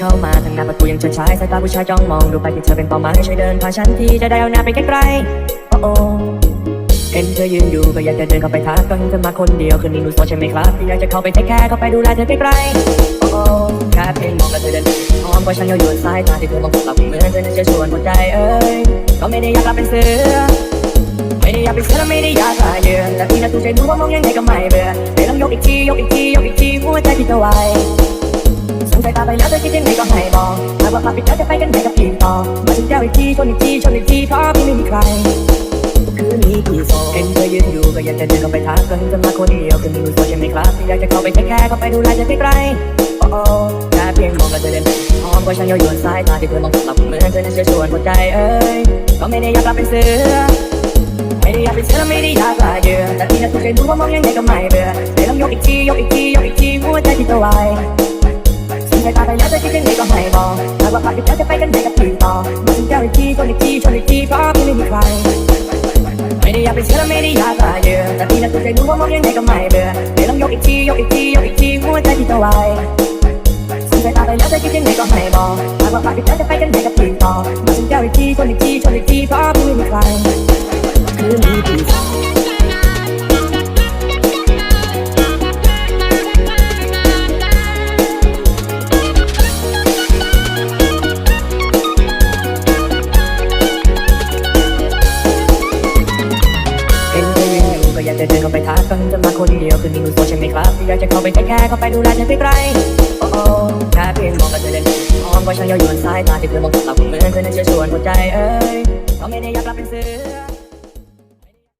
เข้ามาทางหน้าประตูยังเฉิดฉายสายตาผู้ชายจ้องมองดูไปที่เธอเป็นเป้าหมายช่วยเดินผ่านฉันทีจะได้เอาหน้าไปใกล้ๆโอ้โอเห็นเธอยืนอยู่ก็อยากจะเดินเข้าไปทักก็เห็นเธอมาคนเดียวคืนนี้หนูโสดใช่ไหมครับที่อยากจะเข้าไปเทคแคร์เข้าไปดูแลเธอใกล้ๆโอ้โอแค่เพียงมองแล้วเธอเดินหอมกว่าฉันเยาวยวนสายตาที่เธอมองกเราเหมือนเธอนั้นจะชวนหัวใจเอ้ยก็ไม่ได้อยากกลับเป็นเสือไม่ได้อยากเป็นเสือและไม่ได้อยากลายเยือนแต่ที่น่าตูใจรู้ว่ามองยังไงก็ไม่เบื่อแต่ลองยกอีกทียกอีกทียกอีกทีหัวใจที่เธอไว ไปแล้วเธอคิดยังไงก็ให้บอกหากว่าพาไปเจอจะไปกันไหนกับพี่ต่อมาถึงเจ้าอีกทีชนอีกทีชนอีกทีเพราะพี่ไม่มีใครคืนนี้พี่โสดเห็นเธอยืนอยู่ก็อยากจะเดินเข้าไปทักก็เห็นเธอมาคนเดียวคืนนี้หนูโสดใช่ไหมครับที่อยากจะเข้าไปเทคแคร์เข้าไปดูแลเธอใกล้ๆโอ้โอ้แค่เพียงมองแล้วเธอเดินหอมกว่าฉันเยาวยวนสายตาที่เธอมองหลับเหมือนเธอนั้นจะชวนหัวใจเอ้ยก็ไม่ได้อยากกลับเป็นเสือไม่ได้อยากเป็นเสือและไม่ได้อยากลายเดือนแต่ที่น่าตูใจรู้ว่ามองยังไงก็ไม่เบื่อแต่ลองยกอีกทียกอีกทียกอีกทีหัวใจที่เธอไว้สนใจตาไปแล้วเธอคิดยังไงก็ให้บอกหากว่าพาไปเจอจะไปกันไหนกับพี่ต่อมาถึงเจ้าอีกทีชนอีกทีชนอีกทีเพราะพี่ไม่มีใครไม่ได้อยากเป็นเสือไม่ได้อยากลายเดือนแต่ที่น่าตูใจรู้ว่ามองยังไงก็ไม่เบื่อแต่ลองยกอีกทียกอีกทียกอีกทีหัวใจที่เธอไว้สนใจตาไปแล้วเธอคิดยังไงก็ให้บอกหากว่าพาไปเจอจะไปกันไหนกับพี่ต่อมาถึงเจ้าอีกทีชนอีกทีชนอีกทีเพราะพี่ไม่มีใคร อยากจะเดินเข้าไปทักก็เห็นจะมาคนเดียวคืนนี้หนูโสดใช่ไหมครับที่อยากจะเข้าไปเทคแคร์เข้าไปดูแลเธอไกลๆโอ้โอ้แค่เพียงมองกันเธอเดินหอมกว่างเยาวยวนสายตาที่เธอมองหลับเหมือนเธอนั้นจะชวนหัวใจเอ้ยก็ไม่ได้อยากรับเป็นเสือ